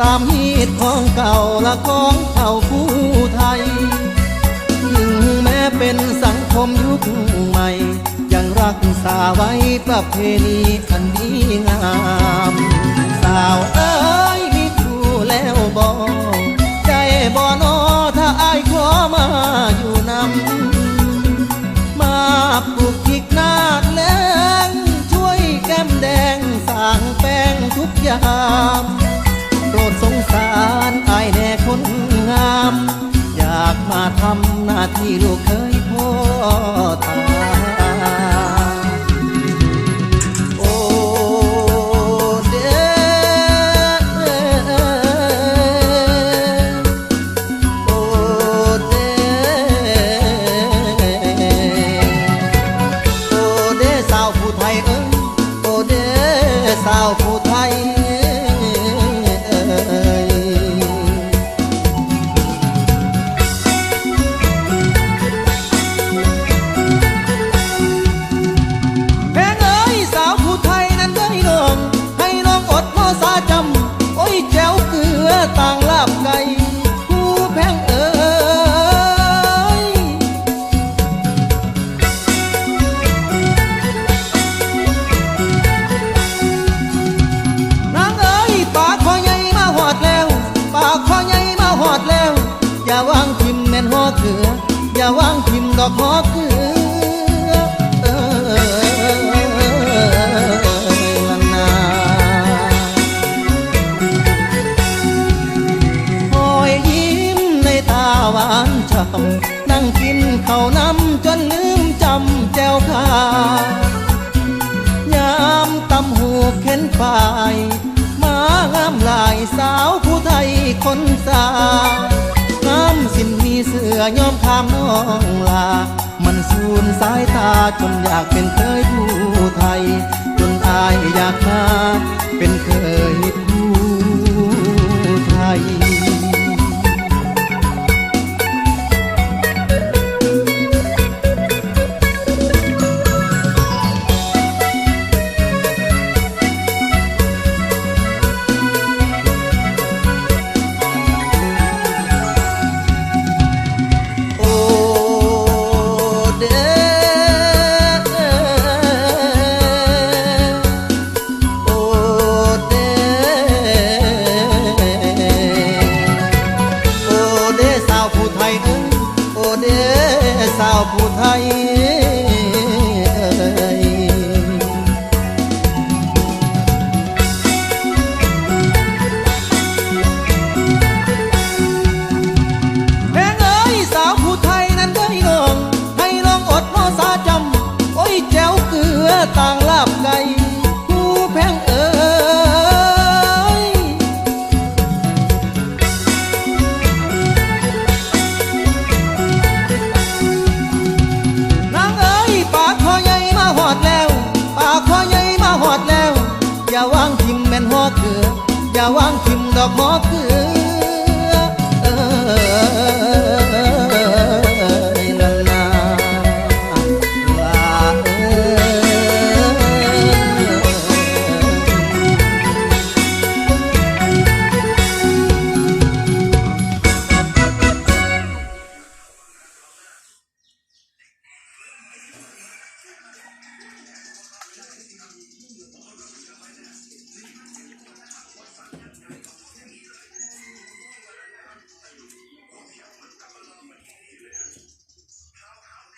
ตามฮีตของเก่าและของเผ่าผู้ไทย ยิ่งแม้เป็นสังคมยุคใหม่ ยังรักษาไว้ประเพณีอันดีงาม สาวเอ้ยมีคู่แล้วบอกใจบ่นอำหน้าที่ลูกเคยพ่อตา อย่าวางทิมดอกหอเกลือเอ้ยละนาคอยยิ้มในตาหวานฉ่ำนั่งกินข้าวน้ำจนลืมจำแจวขายามตำหูเข็นฝ่าย มางามลายสาวผู้ไทยคนสา อยอมข้ามน้องลา มันสูญสายตาจนอยากเป็นเคยผู้ไทย จนอายอยากมา ดอกหอเกลือ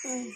อืม